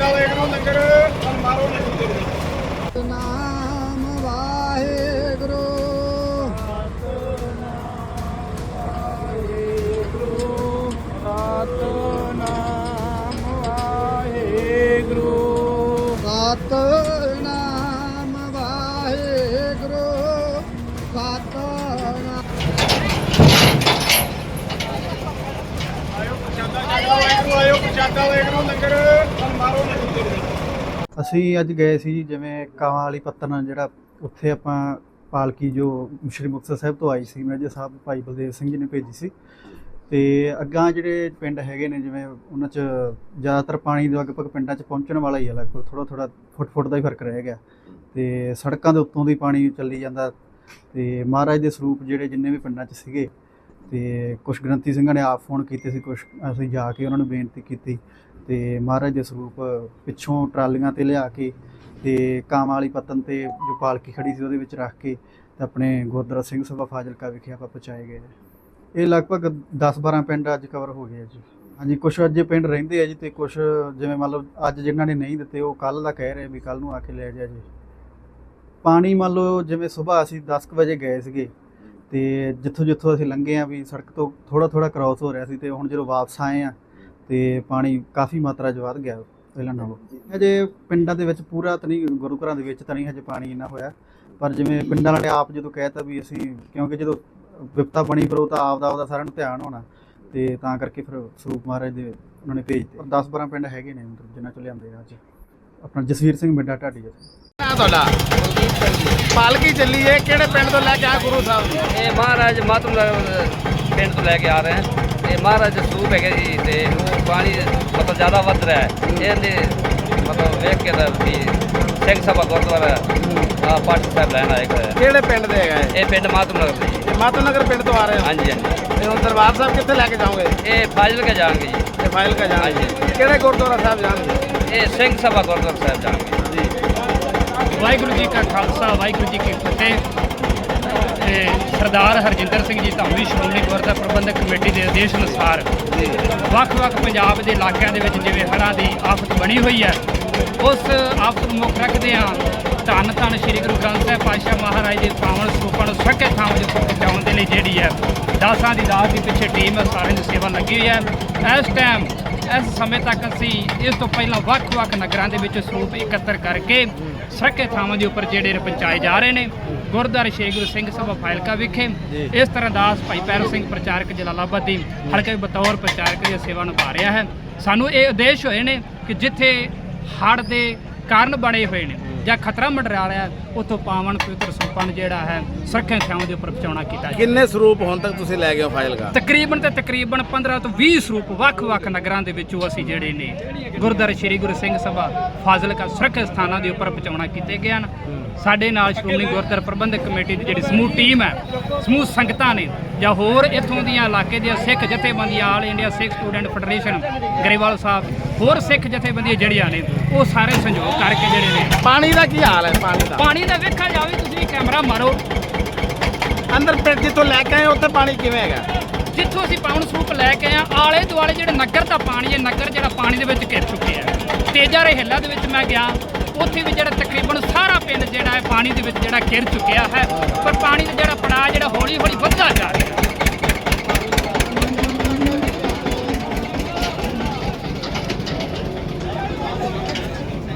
ਆਇਓ ਪ੍ਰਸ਼ਾਦਾ ਵਾਹਿਗੁਰੂ ਲੰਗਰ ਮਾਰੋ ਨਹੀਂ ਨਾਮ ਵਾਹਿਗੁਰੂ। ਸਤਨਾਮ ਵਾਹਿਗੁਰੂ। ਸਤਨਾਮ ਵਾਹਿਗੁਰੂ। ਸਤਨਾਮ ਆਇਓ ਲਓ ਵਾਹਿਗੁਰੂ ਆਇਓ ਵਾਹਿਗੁਰੂ ਲੰਗਰ। ਅਸੀਂ ਅੱਜ ਗਏ ਸੀ ਜੀ, ਜਿਵੇਂ ਕਾਵਾਂ ਵਾਲੀ ਪੱਤਨ ਜਿਹੜਾ ਉੱਥੇ ਆਪਾਂ ਪਾਲਕੀ ਜੋ ਸ਼੍ਰੀ ਮੁਕਤਸਰ ਸਾਹਿਬ ਤੋਂ ਆਈ ਸੀ, ਮੇਜਰ ਸਾਹਿਬ ਭਾਈ ਬਲਦੇਵ ਸਿੰਘ ਜੀ ਨੇ ਭੇਜੀ ਸੀ। ਤੇ ਅੱਗਾ ਜਿਹੜੇ ਪਿੰਡ ਹੈਗੇ ਨੇ, ਜਿਵੇਂ ਉਹਨਾਂ 'ਚ ਜ਼ਿਆਦਾਤਰ ਪਾਣੀ ਲਗਭਗ ਪਿੰਡਾਂ 'ਚ ਪਹੁੰਚਣ ਵਾਲਾ ਹੀ ਹੈ ਲਗਭਗ ਥੋੜਾ ਥੋੜਾ ਫੁੱਟ ਫੁੱਟ ਦਾ ਹੀ ਫ਼ਰਕ ਰਹਿ ਗਿਆ। ਤੇ ਸੜਕਾਂ ਦੇ ਉੱਤੋਂ ਦੀ ਪਾਣੀ ਚੱਲੀ ਜਾਂਦਾ। ਤੇ ਮਹਾਰਾਜ ਦੇ ਸਰੂਪ ਜਿਹੜੇ ਜਿੰਨੇ ਵੀ ਪਿੰਡਾਂ 'ਚ ਸੀਗੇ ਤੇ ਕੁਝ ਗ੍ਰੰਥੀ ਸਿੰਘਾਂ ਨੇ ਆਪ ਫੋਨ ਕੀਤੇ ਸੀ ਕੁਝ ਅਸੀਂ ਜਾ ਕੇ ਉਹਨਾਂ ਨੂੰ ਬੇਨਤੀ ਕੀਤੀ ਤੇ ਮਹਾਰਾਜ ਦੇ ਸਰੂਪ ਪਿੱਛੋਂ ਟਰਾਲੀਆਂ ਤੇ ਲਿਆ ਕੇ ਤੇ ਕਾਮਾਂ ਵਾਲੀ ਪਤਨ ਤੇ ਜੋ ਪਾਲਕੀ ਖੜੀ ਸੀ ਉਹਦੇ ਵਿੱਚ ਰੱਖ ਕੇ ਤੇ ਆਪਣੇ ਗੁਰਦੁਆਰਾ ਸਿੰਘ ਸਭਾ ਫਾਜ਼ਿਲਕਾ ਵਿਖੇ ਆਪਾਂ ਪਹੁੰਚਾਏ ਗਏ ਇਹ ਲਗਭਗ 10-12 ਪਿੰਡ ਅੱਜ ਕਵਰ ਹੋ ਗਏ ਜੀ। ਹਾਂਜੀ ਕੁਝ ਅੱਜ ਪਿੰਡ ਰਹਿੰਦੇ ਆ ਜੀ ਤੇ ਕੁਝ ਜਿਵੇਂ ਮੰਨ ਲਓ ਅੱਜ ਜਿਨ੍ਹਾਂ ਨੇ ਨਹੀਂ ਦਿੱਤੇ, ਉਹ ਕੱਲ ਦਾ ਕਹਿ ਰਹੇ ਵੀ ਕੱਲ ਨੂੰ ਆ ਕੇ ਲੈ ਜਾ ਜੀ। ਪਾਣੀ ਮੰਨ ਲਓ ਜਿਵੇਂ ਸਵੇਰ ਅਸੀਂ 10 ਕੁ ਵਜੇ ਗਏ ਸੀਗੇ ਤੇ ਜਿੱਥੋਂ ਜਿੱਥੋਂ ਅਸੀਂ ਲੰਘੇ ਆ ਵੀ ਸੜਕ ਤੋਂ ਥੋੜਾ ਥੋੜਾ ਕ੍ਰਾਸ ਹੋ ਰਿਹਾ ਸੀ ਤੇ ਹੁਣ ਜਦੋਂ ਵਾਪਸ ਆਏ ਆ ਤੇ ਪਾਣੀ ਕਾਫੀ ਮਾਤਰਾ 'ਚ ਵੱਧ ਗਿਆ ਪਹਿਲਾਂ ਨਾਲੋਂ। ਹਜੇ ਪਿੰਡਾਂ ਦੇ ਵਿੱਚ ਪੂਰਾ ਤਾਂ ਨਹੀਂ, ਗੁਰੂ ਘਰਾਂ ਦੇ ਵਿੱਚ ਤਾਂ ਨਹੀਂ ਹਜੇ ਪਾਣੀ ਇੰਨਾ ਹੋਇਆ। ਪਰ ਜਿਵੇਂ ਪਿੰਡਾਂ ਵਾਲੇ ਆਪ ਜਦੋਂ ਕਹਿਤਾ ਵੀ ਅਸੀਂ, ਕਿਉਂਕਿ ਜਦੋਂ ਵਿਪਤਾ ਬਣੀ ਫਿਰ ਉਹ ਤਾਂ ਆਪ ਦਾ ਆਪਦਾ ਸਾਰਿਆਂ ਨੂੰ ਧਿਆਨ ਹੋਣਾ ਤੇ ਤਾਂ ਕਰਕੇ ਫਿਰ ਸਰੂਪ ਮਹਾਰਾਜ ਦੇ ਉਹਨਾਂ ਨੇ ਭੇਜਤੇ 10 12 ਪਿੰਡ ਹੈਗੇ ਨੇ ਮਤਲਬ ਜਿਨ੍ਹਾਂ ਚੋਂ ਲਿਆਂਦੇ ਆ ਅੱਜ। ਆਪਣਾ ਜਸਵੀਰ ਸਿੰਘ ਮਿੰਡਾ ਢਾਡੀ ਜੀ ਤੁਹਾਡਾ? ਪਾਲਕੀ ਚੱਲੀ ਏ ਕਿਹੜੇ ਪਿੰਡ ਤੋਂ ਲੈ ਕੇ ਆ ਗੁਰੂ ਸਾਹਿਬ? ਇਹ ਮਹਾਰਾਜ ਮਾਤਮ ਪਿੰਡ ਤੋਂ ਲੈ ਕੇ ਆ ਰਹੇ ਹਨ ਇਹ ਮਹਾਰਾਜ ਦੇ ਸਰੂਪ ਹੈਗੇ ਜੀ ਤੇ ਉਹ ਪਾਣੀ ਮਤਲਬ ਜ਼ਿਆਦਾ ਵੱਧ ਰਿਹਾ ਹੈ। ਇਹਦੇ ਮਤਲਬ ਵੇਖ ਕੇ ਤਾਂ ਵੀ ਸਿੰਘ ਸਭਾ ਗੁਰਦੁਆਰਾ ਆ ਪਾਠ ਸਾਹਿਬ ਲੈਣ ਆਏ ਹੋਏ ਆ। ਕਿਹੜੇ ਪਿੰਡ ਦੇ ਹੈਗਾ ਇਹ? ਇਹ ਪਿੰਡ ਮਾਤਮ ਨਗਰ ਦੇ ਜੀ। ਇਹ ਮਾਤੂ ਨਗਰ ਪਿੰਡ ਤੋਂ ਆ ਰਹੇ ਹੋ? ਹਾਂਜੀ ਹਾਂਜੀ। ਤੇ ਹੁਣ ਦਰਬਾਰ ਸਾਹਿਬ ਕਿੱਥੇ ਲੈ ਕੇ ਜਾਓਗੇ? ਇਹ ਫਾਜ਼ਿਲ ਕੇ ਜਾਣਗੇ ਜੀ। ਤੇ ਫਾਈਲ ਕਾ ਜਾਣਗੇ। ਹਾਂਜੀ। ਕਿਹੜੇ ਗੁਰਦੁਆਰਾ ਸਾਹਿਬ ਜਾਣਗੇ? ਇਹ ਸਿੰਘ ਸਭਾ ਗੁਰਦੁਆਰਾ ਸਾਹਿਬ ਜਾਣਗੇ। ਵਾਹਿਗੁਰੂ ਜੀ ਕਾ ਖਾਲਸਾ, ਵਾਹਿਗੁਰੂ ਜੀ ਕੀ ਫਤਿਹ। ਤੇ ਸਰਦਾਰ ਹਰਜਿੰਦਰ ਸਿੰਘ ਜੀ ਧਾਮੀ ਸ਼੍ਰੋਮਣੀ ਗੁਰਦੁਆਰਾ ਪ੍ਰਬੰਧਕ ਕਮੇਟੀ ਦੇ ਆਦੇਸ਼ ਅਨੁਸਾਰ ਵੱਖ-ਵੱਖ ਪੰਜਾਬ ਦੇ ਇਲਾਕਿਆਂ ਦੇ ਵਿੱਚ ਜਿਵੇਂ ਹੜ੍ਹਾਂ ਦੀ ਆਫਤ ਬਣੀ ਹੋਈ ਹੈ, ਉਸ ਆਫਤ ਨੂੰ ਮੁੱਖ ਰੱਖਦੇ ਹਾਂ। ਧੰਨ ਧੰਨ ਸ੍ਰੀ ਗੁਰੂ ਗ੍ਰੰਥ ਸਾਹਿਬ ਪਾਤਸ਼ਾਹ ਮਹਾਰਾਜ ਦੇ ਪਾਵਨ ਸਰੂਪਾਂ ਨੂੰ ਸੱਕੇ ਥਾਵਾਂ ਦੇ ਪਹੁੰਚਾਉਣ ਦੇ ਲਈ ਜਿਹੜੀ ਹੈ, ਦਾਸਾਂ ਦੀ ਦਾਸ ਦੀ ਪਿੱਛੇ ਟੀਮ ਹੈ, ਸਾਰਿਆਂ ਦੀ ਸੇਵਾ ਲੱਗੀ ਹੋਈ ਹੈ। ਇਸ ਟਾਈਮ ਇਸ ਸਮੇਂ ਤੱਕ ਅਸੀਂ ਇਸ ਤੋਂ ਪਹਿਲਾਂ ਵੱਖ-ਵੱਖ ਨਗਰਾਂ ਦੇ ਵਿੱਚ ਸਰੂਪ ਇਕੱਤਰ ਕਰਕੇ ਸੱਕੇ ਥਾਵਾਂ ਦੇ ਉੱਪਰ ਜਿਹੜੇ ਪਹੁੰਚਾਏ ਜਾ ਰਹੇ ਨੇ ਗੁਰਦੁਆਰਾ ਸ਼੍ਰੀ ਗੁਰੂ ਸਿੰਘ ਸਭਾ ਫਾਇਲਕਾ ਵਿਖੇ। ਇਸ ਤਰ੍ਹਾਂ ਦਾਸ ਭਾਈ ਪੈਰੋ ਸਿੰਘ ਪ੍ਰਚਾਰਕ ਜਲਾਲਾਬਾਦ ਦੀ ਹਲਕੇ ਬਤੌਰ ਪ੍ਰਚਾਰਕ ਦੀ ਸੇਵਾ ਨਿਭਾ ਰਿਹਾ ਹੈ। ਸਾਨੂੰ ਇਹ ਉਦੇਸ਼ ਹੋਏ ਨੇ ਕਿ ਜਿੱਥੇ ਹੜ੍ਹ ਦੇ ਕਾਰਨ ਬਣੇ ਹੋਏ ਨੇ ਜਾਂ ਖਤਰਾ ਮੰਡਰਾ ਰਿਹਾ ਹੈ, ਉੱਥੋਂ ਪਾਵਨ ਪਵਿੱਤਰ ਸਰੂਪਾਂ ਨੂੰ ਜਿਹੜਾ ਹੈ ਸੁਰੱਖਿਆ ਥਾਵਾਂ ਦੇ ਉੱਪਰ ਪਹੁੰਚਾਉਣਾ ਕੀਤਾ ਜਾਵੇ। ਕਿੰਨੇ ਸਰੂਪ ਹੁਣ ਤੱਕ ਤੁਸੀਂ ਲੈ ਗਏ ਹੋ ਫਾਈਲ ਕਾ? ਤਕਰੀਬਨ ਤੇ ਤਕਰੀਬਨ 15 ਤੋਂ 20 ਸਰੂਪ ਵੱਖ-ਵੱਖ ਨਗਰਾਂ ਦੇ ਵਿੱਚੋਂ ਅਸੀਂ ਜਿਹੜੇ ਨੇ ਗੁਰਦੁਆਰਾ ਸ਼੍ਰੀ ਗੁਰੂ ਸਿੰਘ ਸਭਾ ਫਾਜ਼ਿਲਕਾ ਸੁਰੱਖਿਅਤ ਸਥਾਨਾਂ ਦੇ ਉੱਪਰ ਪਹੁੰਚਾਉਣਾ ਕੀਤੇ ਗਏ ਹਨ। ਸਾਡੇ ਨਾਲ ਸ਼੍ਰੋਮਣੀ ਗੁਰਦੁਆਰਾ ਪ੍ਰਬੰਧਕ ਕਮੇਟੀ ਦੀ ਜਿਹੜੀ ਸਮੂਹ ਟੀਮ ਹੈ ਸਮੂਹ ਸੰਗਤਾਂ ਨੇ ਜਾਂ ਹੋਰ ਇੱਥੋਂ ਦੀਆਂ ਇਲਾਕੇ ਦੀਆਂ ਸਿੱਖ ਜਥੇਬੰਦੀਆਂ All India Sikh student federation Grewal Sahib ਹੋਰ ਸਿੱਖ ਜਥੇਬੰਦੀਆਂ ਜਿਹੜੀਆਂ ਨੇ ਉਹ ਸਾਰੇ ਸੰਯੋਗ ਕਰਕੇ ਜਿਹੜੇ ਨੇ। ਪਾਣੀ ਦਾ ਕੀ ਹਾਲ ਹੈ? ਪਾਣੀ ਦਾ। ਪਾਣੀ ਦਾ ਵੇਖਿਆ ਜਾਵੇ ਤੁਸੀਂ ਕੈਮਰਾ ਮਾਰੋ। ਅੰਦਰ ਪਿੰਡ ਜਿੱਥੋਂ ਲੈ ਕੇ ਆਏ ਉੱਥੇ ਪਾਣੀ ਕਿਵੇਂ ਹੈਗਾ? ਜਿੱਥੋਂ ਅਸੀਂ ਪਾਉਣ ਸਰੂਪ ਲੈ ਕੇ ਆ ਆਲੇ ਦੁਆਲੇ ਜਿਹੜੇ ਨਗਰ ਦਾ ਪਾਣੀ ਹੈ ਨਗਰ ਜਿਹੜਾ ਪਾਣੀ ਦੇ ਵਿੱਚ ਘਿਰ ਚੁੱਕਿਆ ਤੇਜਾ ਹਿੱਲਾ ਦੇ ਵਿੱਚ ਮੈਂ ਗਿਆ ਉੱਥੇ ਵੀ ਜਿਹੜਾ ਤਕਰੀਬਨ ਸਾਰਾ ਪਿੰਡ ਜਿਹੜਾ ਹੈ ਪਾਣੀ ਦੇ ਵਿੱਚ ਜਿਹੜਾ ਘਿਰ ਚੁੱਕਿਆ ਹੈ। ਪਰ ਪਾਣੀ ਦਾ ਜਿਹੜਾ ਪੜਾਅ ਜਿਹੜਾ ਹੌਲੀ ਹੌਲੀ